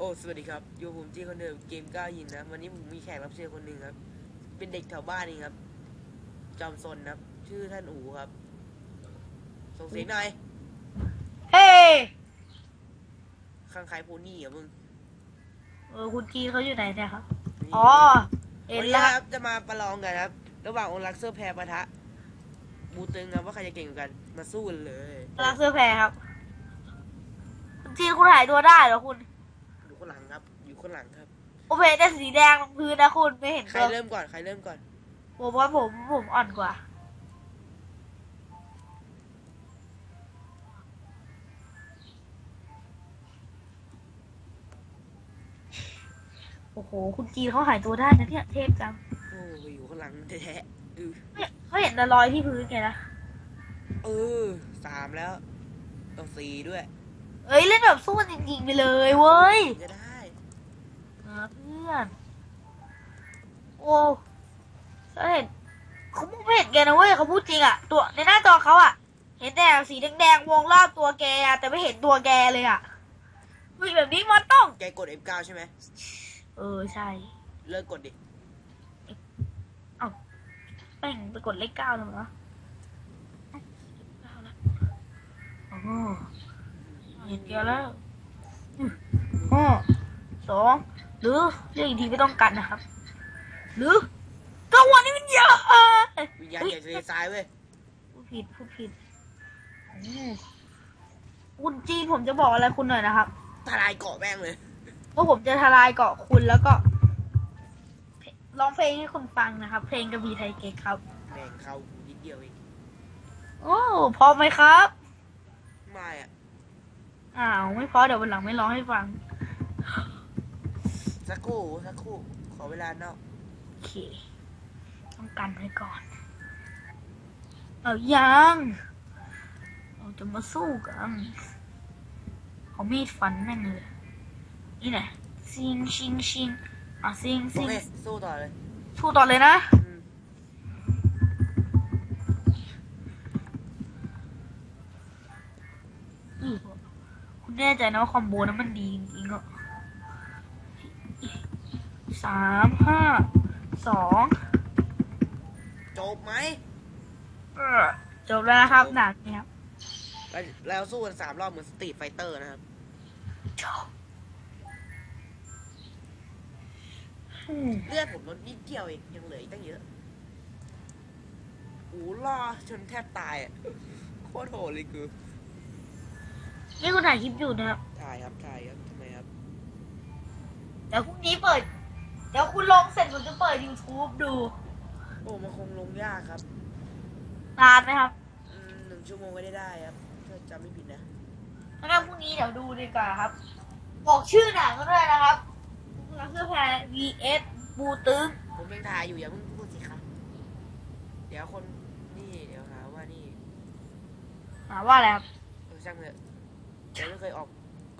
อ้ สวัสดีครับอยู่ผมจีคนเดิมเกมก้าวยินนะ วันนี้ผมมีแขกรับเชิญคนหนึ่งครับ เป็นเด็กแถวบ้านเองครับ จอมซนครับ ชื่อท่านอูครับ ส่งเสียงหน่อย เฮ้ข้างใครโพนี่เหรอมึงเออคุณจีนเขาอยู่ไหนเนี่ยครับ นี่อ๋อเห็วันนนี้แล้วครับ จะมาประลองกันครับ ระหว่างองค์รักเซอร์แพรปะทะ บูตึงครับว่าใครจะเก่งกว่ากัน มาสู้กันเลย รักเสื้อแพรครับคุณจีนคุณหายตัวได้เหรอคุณอยู่ข้าง หลังครับ อยู่ข้างหลังครับ โอเคแต่สีแดงตรงพื้นนะคุณไม่เห็นใครตัวเริ่มก่อนใครเริ่มก่อน ผมว่าผมผมอ่อนกว่าโอ้โห คุณจีนเขาหายตัวได้นะเนี่ยเทพจังโอ้ยอยู่ข้างหลังแท้ๆอือเนี่ยเขาเห็นแต่รอยที่พื้นไงนะเออสามแล้วต้องสี่ด้วย เอ้ยเล่นแบบสู้กันจริงๆไปเลยเว้ย จะได้ นะเพื่อน โอ้ฉันเห็นเขาไม่เห็นแกนะเว้ยเขาพูดจริงอะตัวในหน้าจอเขาอะเห็นแต่สีแดงๆวงรอบตัวแกอะแต่ไม่เห็นตัวแกเลยอะเฮ้ยแบบนี้มันต้อง แกกด F9 ใช่ไหม เออใช่เลิกกดดิ แม่งไปกดเลขเก้าแล้วเหรอเอ้าเลขเก้าแล้วโอ้โหเห็นแกแล้วอืมห้าสอง หรือเรียกอีกทีไม่ต้องกันนะครับ หรือจังหวะนี้มันเยอะวิญญาณใหญ่ทะเลทรายเว้ยพูดผิดพูดผิดอืมคุณจีนผมจะบอกอะไรคุณหน่อยนะครับทลายเกาะแม่งเลยว่าผมจะทลายเกาะคุณแล้วก็ร้องเพลงให้คุณฟังนะครับ เพลงกระบี่ไทยเก๊กครับแม่งเข้าหูนิดเดียวเองโอ้พร้อมไหมครับ ไม่อะอ้าวไม่พอเดี๋ยววันหลังไม่ร้องให้ฟัง สักครู่สักครู่ ขอเวลานอกโอเค ต้องกันไว้ก่อน เอายังเราจะมาสู้กันเอามีดฟันแม่งเลย นี่แหละซิงชิงชิงอะซิงโอซิงเคสู้ต่อเลยสู้ต่อเลยนะ อืมอือคุณแน่ใจนะว่าคอมโบนั้นมันดีจริงๆอะ สามห้าสองจบไหมเออจบแล้วนะครับหนักเนี่ยครับแล้วแล้วสู้กันสามรอบเหมือนสตรีทไฟเตอร์นะครับ จบอืมเลือดผมลดนิดเดียวเองยังเหลืออีกตั้งเยอะโอ้ล่อจนแทบตายอะโคตรโหดเลยกูนี่คุณถ่ายคลิปอยู่นะครับถ่ายครับถ่ายครับทำไมครับ เดี๋ยวพรุ่งนี้เปิด เดี๋ยวคุณลงเสร็จผมจะเปิด YouTube ดูโอ้มันคงลงยากครับนานไหมครับอืมหนึ่งชั่วโมงก็ได้ได้ครับถ้าจำไม่ผิดนะงั้นพรุ่งนี้เดี๋ยวดูดีกว่าครับ บอกชื่อหนังก็ด้วยนะครับรักเสื้อแพร vs บูตึงผมยังถ่ายอยู่อย่าเพิ่งพูดสิครับ เดี๋ยวคนนี่เดี๋ยวหาว่านี่หาว่าอะไรครับเออช่างเถอะเดี๋ยวไม่เคยออก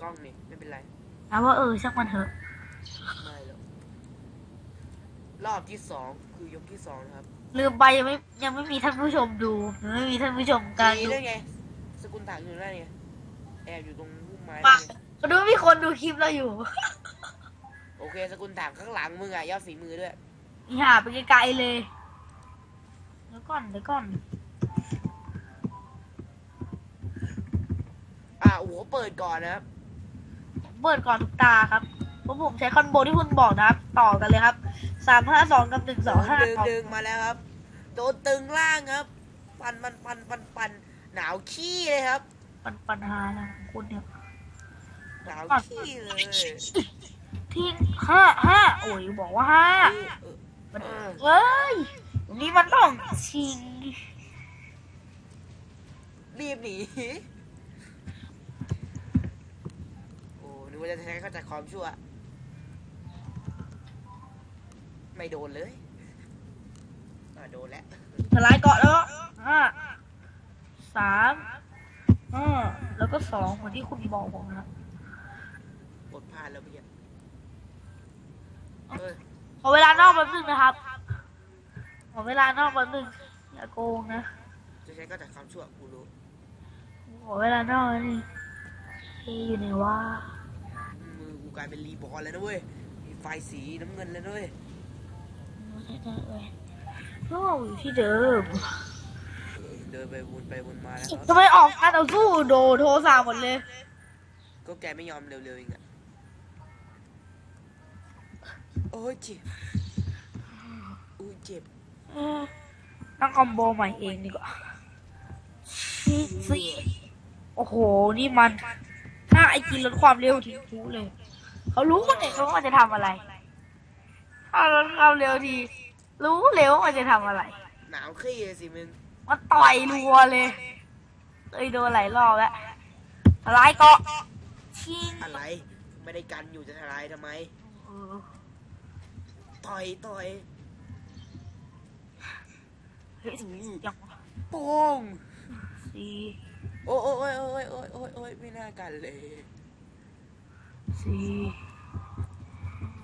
กล้องนี่ไม่เป็นไรหาว่าเออช่างมันเถอะไม่หรอก รอบที่สองคือยกที่สองนะครับลืมไปยังไม่ยังไม่มีท่านผู้ชมดูยังไม่มีท่านผู้ชมการมีดูด้วยไง สกุลถังอยู่นั่นไงแอบอยู่ตรงพุ่มไม้มานั่นไงมาดูว่ามีคนดูคลิปเราอยู่ โอเค สกุลถังข้างหลังมึงอะยอดฝีมือด้วยนี่หาไปไกลๆเลย เดี๋ยวก่อนเดี๋ยวก่อนอะโอ้โหเปิดก่อนนะครับเปิดก่อนทุกตาครับเพราะผมใช้คอนโบที่คุณบอกนะครับ ต่อกันเลยครับ สามห้าสองกับหนึ่งสองห้าดึงดึงมาแล้วครับ โดนตึงล่างครับ ปันปันปันปันปันหนาวขี้เลยครับ ปัญปัญหาอะไรของคุณเนี่ยหนาวขี้เลยที่ห้าห้าโอ้ยบอกว่าห้าเออเออมันเออเอ้ยตรงนี้มันต้องชิงรีบหนีโอ้นึกว่าจะใช้เข้าจากความชั่ว ไม่โดนเลยอะโดนแล้วทลายเกาะแล้วห้าสามห้าแล้วก็สองเหมือนที่คุณบอกผมนะกดพลาดแล้วเมื่อกี้เออขอเวลานอกแป๊บนึงนะครับขอเวลานอกแป๊บนึงอย่าโกงนะจะใช้ก็จากความชั่วกูรู้ขอเวลานอกนี่เฮอยู่ไหนวะมือกูไกลลายเป็นรีบอลแล้วนะเว้ยมีไฟสีน้ำเงินแล้วด้วย โอ้อยู่ที่เดิมเดินไปวนไปวนมาแล้วทำไมออกการต่อสู้โดโทรศัพท์หมดเลย ก็แกไม่ยอมเร็วๆเองอะโอ้ยเจ็บอุ้เจ็บเออตั้งคอมโบใหม่เองดีกว่าชีสิโอ้โห นี่มัน ถ้าไอจีลดความเร็วทิ้งทูเลย เขารู้คนเด็กเขาว่าจะทำอะไร ถ้าลดความเร็วที รู้เร็วว่าจะทำอะไร หนาวขี้เลยสิมึงมันต่อยรัวเลยเคยโดนหลายรอบแล้วทลายเกาะชิงอะไร ไม่ได้กันอยู่จะทลายทำไม เออต่อยต่อยเฮ้ยยังโป้งสี่โอ้ยโอ้ยโอ้ยโอ้ยโอ้ยโอ้ยไม่น่ากันเลยสี่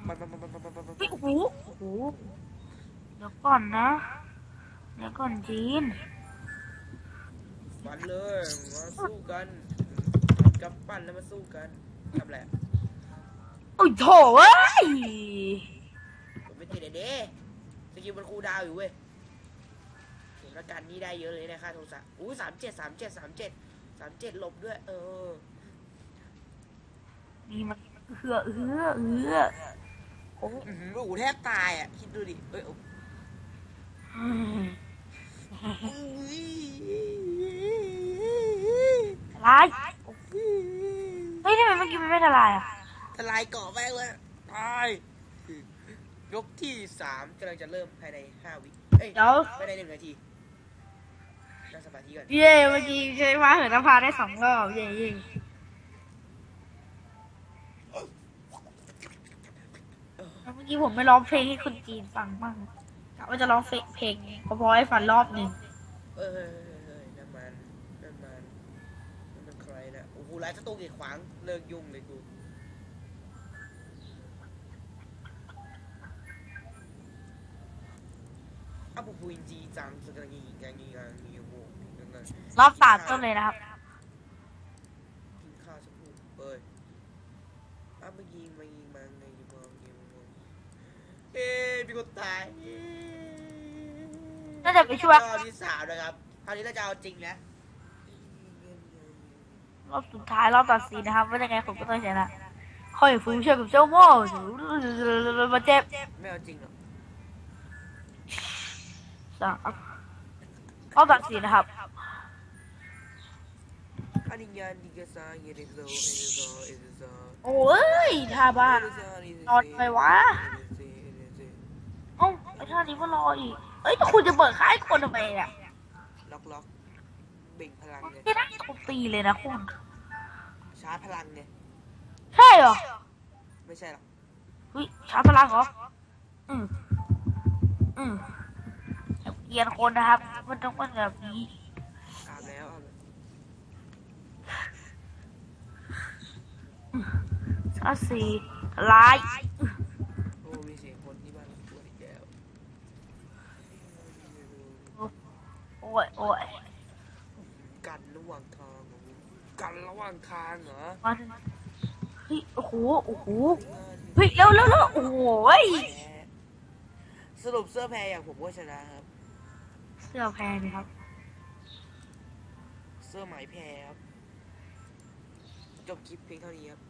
เฮ้ยโอ้โหโอ้โหเดี๋ยวก่อนนะเดี๋ยวก่อนจีนฟันเลยมาสู้กันกับปั้นแล้วมาสู้กันทำอะไรโอ้ยโถเว้ยผมไม่ติดไอ้เด้สกิลมันคูลดาวน์อยู่เว้ยผมละกันนี่ได้เยอะเลยนะค่าโทรศัพท์อู้สามเจ็ดสามเจ็ดสามเจ็ดสามเจ็ดลบด้วย เออนี่มันเหือเหือเหือ โอ้อื้อหือโอ้โหแทบตายอะ คิดดูดิเอ้ยโอ้ยอุ้ยลายเฮ้ยทำไมเมื่อกี้มันไม่ละลายอะทลายเกาะแม่งเลยตายยกที่สามกำลังจะเริ่มภายในห้าวิเอ้ยเดี๋ยวไม่ได้หนึ่งนาทีนั่งสมาธิก่อน เย่เมื่อกี้ใช้มาเหินนภาได้สองรอบเย่เย่ กี้ผมไม่ร้องเพลงให้คนจีนฟังบ้างกะว่าจะร้องเพลงเพราะๆให้ฟังรอบหนึ่งเอ้ยเฮ้ยเฮ้ยเฮ้ยนั่นมันนั่นมันนั่นมันใครนะโอ้โหไลฟ์สตูกีดขวางเลิกยุ่งเลยกูอาบุปุยจีจังสกังยีกังยีกังยีโว้กังกังรอบสามต้นเลยนะครับกินข้าวสักครู่เอ้ยอามายิงมายิงมาไงยิงมายิงมา เอ้ยมีคนตายน่าจะไปช่วยรอบที่สามนะครับคราวนี้เราจะเอาจริงแล้วรอบสุดท้ายรอบตัดสินนะครับว่ายังไงผมก็ต้องชนะคอยฟูช่วยกับเจ้าโม่มาเจ็บไม่เอาจริงหรอกสามรอบตัดสินนะครับอันนี้ยันดีกซาเยเดโซเอเดโซเอเดโซโอ้ยท่าบ้านนอนไปวะเอ้า ไอ้ท่านี้มารออีก เอ้ยแต่คุณจะเบิกค่ายคนทำไมอะล็อกล็อกเบ่งพลังไงไม่ได้ทุบตีเลยนะคุณ ชาร์จพลังไงใช่เหรอไม่ใช่หรอกเฮ้ยชาร์จพลังเหรอ อืมอืมเกลียนคนนะครับ มันต้องเป็นแบบนี้อาบแล้วอาบแล้วชาร์จสี่ลายางทางเหรอมาถึงเฮ้ยโอ้โหโอ้โหเฮ้ยเร็วเร็วเร็วโอ้โหยแพ้สรุปเสื้อแพรอย่างผมก็ชนะครับ เสื้อแพงครับ เสื้อไหมแพรครับ จบคลิปเพียงเท่านี้ครับ